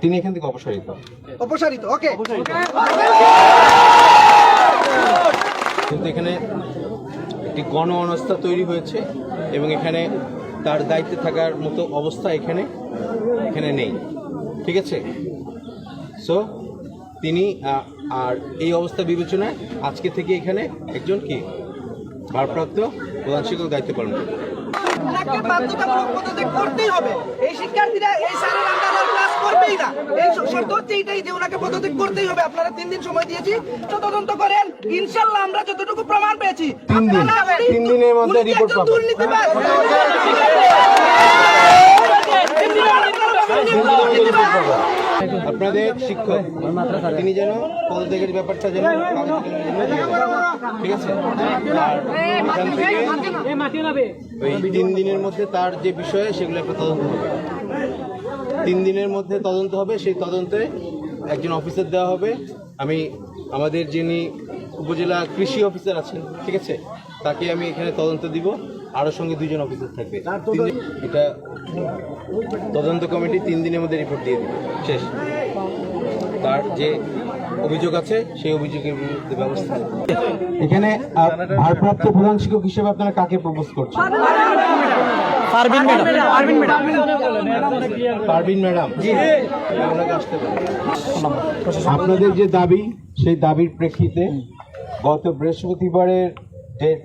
তিনি এখান থেকে অপসারিত। অপসারিত ওকে কিন্তু এখানে একটি গণ অনাস্থা তৈরি হয়েছে এবং এখানে তার দায়িত্বে থাকার মতো অবস্থা এখানে এখানে নেই। ঠিক আছে? সো তিনি আর এই অবস্থা বিবেচনায় আজকে থেকে এখানে একজন কি? ভারপ্রাপ্ত প্রধান শিক্ষক দায়িত্ব পালন করবে করতেই হবে। এই শিক্ষার্থীরা এই করবেই না। এই শর্ত হচ্ছে এইটাই যে ওনাকে পদত্যাগ করতেই হবে। আপনারা তিন দিন সময় দিয়েছি। তো তদন্ত করেন। ইনশাল্লাহ আমরা যতটুকু প্রমাণ পেয়েছি তিন দিনের মধ্যে রিপোর্ট পাবো দুর্নীতিবাজ। তিন দিনের মধ্যে আপনারা পাবেন, উনি দুর্নীতিবাজ। আপনাদের শিক্ষক তিনি যেন পদত্যাগের ব্যাপারটা যেন ঠিক আছে ওই তিন দিনের মধ্যে তার যে বিষয়ে সেগুলো একটা তদন্ত হবে তিন দিনের মধ্যে তদন্ত হবে সেই তদন্তে একজন অফিসার দেওয়া হবে আমি আমাদের যিনি উপজেলা কৃষি অফিসার আছেন ঠিক আছে? তাকে আমি এখানে তদন্ত দিব আরও সঙ্গে দুজন অফিসার থাকবে। এটা তদন্ত কমিটি তিন দিনের মধ্যে রিপোর্ট দিয়ে দিবে। শেষ। তার যে অভিযোগ আছে সেই অভিযোগের বিরুদ্ধে ব্যবস্থা এখানে ভারপ্রাপ্ত প্রধান শিক্ষক হিসেবে আপনারা কাকে প্রপোজ করছেন? পারবিন ম্যাডাম। আসতে বলুন। আপনাদের যে দাবি সেই দাবির প্রেক্ষিতে গত বৃহস্পতিবারের ডেট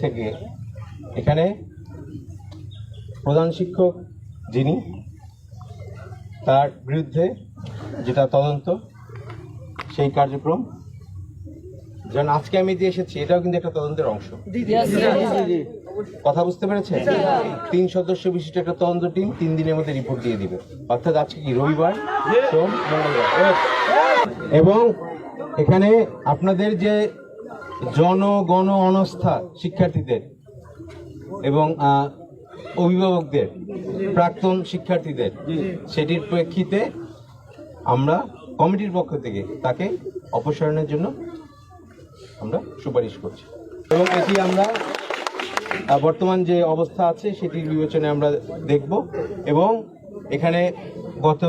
থেকে এখানে প্রধান শিক্ষক যিনি তার বিরুদ্ধে যেটা তদন্ত সেই কার্যক্রম যেমন আজকে আমি যে এসেছি এটাও কিন্তু একটা তদন্তের অংশ। কথা বুঝতে পেরেছেন? তিন সদস্য বিশিষ্ট একটা তদন্ত টিম তিন দিনের মধ্যে রিপোর্ট দিয়ে দিবে। অর্থাৎ আজকে কি রবিবার? সোম মঙ্গলবার। এবং এখানে আপনাদের যে জনগণ অনস্থা শিক্ষার্থীদের এবং অভিভাবকদের, প্রাক্তন শিক্ষার্থীদের, সেটির প্রেক্ষিতে আমরা কমিটির পক্ষ থেকে তাকে অপসারণের জন্য আমরা সুপারিশ করছি। এবং এটি আমরা বর্তমান যে অবস্থা আছে সেটির বিবেচনায় আমরা দেখব এবং এখানে গত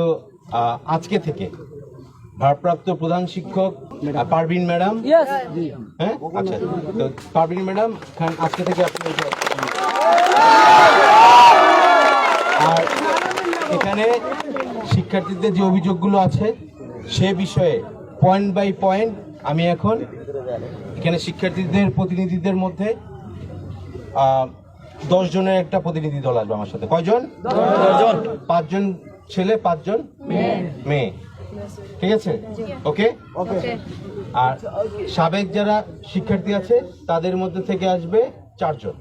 আজকে থেকে ভারপ্রাপ্ত প্রধান শিক্ষক পারভিন ম্যাডাম? হ্যাঁ? আচ্ছা তো পারভিন ম্যাডাম খান আজকে থেকে আপনি আর এখানে শিক্ষার্থীদের যে অভিযোগগুলো আছে সে বিষয়ে পয়েন্ট বাই পয়েন্ট আমি এখন এখানে শিক্ষার্থীদের প্রতিনিধিদের মধ্যে দশ জনের একটা প্রতিনিধি দল আসবে আমার সাথে। কয়জন? পাঁচজন ছেলে পাঁচজন মেয়ে। ঠিক আছে? ওকে আর সাবেক যারা শিক্ষার্থী আছে তাদের মধ্যে থেকে আসবে চারজন।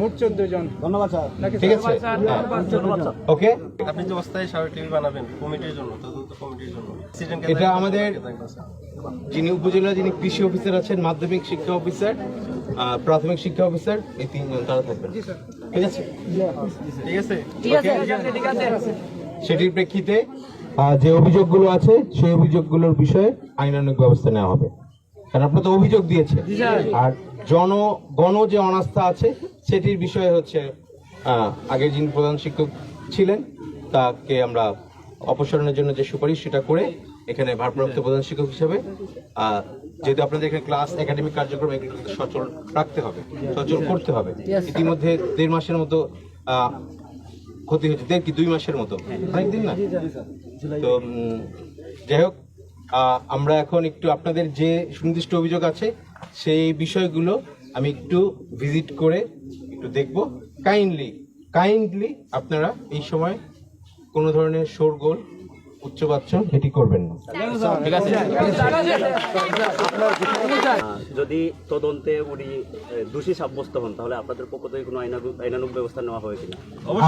মোট চোদ্দ জন ধন্যবাদ স্যার। ঠিক আছে? ওকে আপনি যে অবস্থায় স্মারক টিভি বানাবেন কমিটির জন্য তদন্ত কমিটির জন্য। এটা আমাদের যিনি উপজেলা যিনি কৃষি অফিসার আছেন মাধ্যমিক শিক্ষা অফিসার প্রাথমিক শিক্ষা অফিসার এই তিনজন তারা থাকবেন। ঠিক আছে ঠিক আছে। সেটির প্রেক্ষিতে যে অভিযোগগুলো আছে সেই অভিযোগগুলোর বিষয়ে আইনানুগ ব্যবস্থা নেওয়া হবে। কারণ আপনার তো অভিযোগ দিয়েছে আর জন গণ যে অনাস্থা আছে সেটির বিষয়ে হচ্ছে আগে যিনি প্রধান শিক্ষক ছিলেন তাকে আমরা অপসারণের জন্য যে সুপারিশ সেটা করে এখানে ভারপ্রাপ্ত প্রধান শিক্ষক হিসেবে যেহেতু আপনাদের এখানে ক্লাস একাডেমিক কার্যক্রম এগুলো সচল রাখতে হবে সচল করতে হবে। ইতিমধ্যে দেড় মাসের মতো ক্ষতি হচ্ছে দেড় কি দুই মাসের মতো? অনেকদিন না? তো যাই হোক আমরা এখন একটু আপনাদের যে সুনির্দিষ্ট অভিযোগ আছে সেই বিষয়গুলো আমি একটু ভিজিট করে একটু দেখব। কাইন্ডলি কাইন্ডলি আপনারা এই সময় কোনো ধরনের শোরগোল উচ্চবাচ্য এটি করবেন না। যদি তদন্তে উনি দোষী সাব্যস্ত হন তাহলে আপনাদের পক্ষ থেকে কোনো আইনানুগ ব্যবস্থা নেওয়া হবে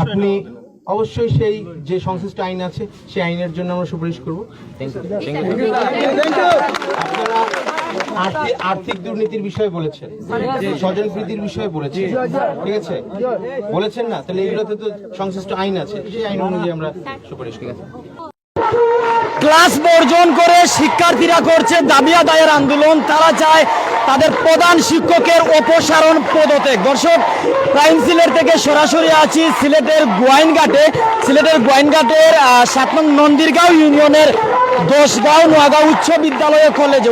আপনি অবশ্যই সেই যে সংশ্লিষ্ট আইন আছে সেই আইনের জন্য আমরা সুপারিশ করব। আপনারা আর্থিক আর্থিক দুর্নীতির বিষয়ে বলেছেন। স্বজন প্রীতির বিষয়ে বলেছেন। ঠিক আছে? বলেছেন না? তাহলে এগুলোতে তো সংশ্লিষ্ট আইন আছে। সেই আইন অনুযায়ী আমরা সুপারিশ ঠিক আছে ক্লাস বর্জন করে শিক্ষার্থীরা করছে দাবি আদায়ের আন্দোলন। তারা চায় তাদের প্রধান শিক্ষকের অপসারণ পদতে দর্শক প্রাইম সিলেট থেকে সরাসরি আছি সিলেটের গোয়াইনঘাটে। সিলেটের গোয়াইনঘাটের সাত নং নন্দিরগাঁও ইউনিয়নের দশগাঁও নোয়াগাঁও উচ্চ বিদ্যালয় কলেজে।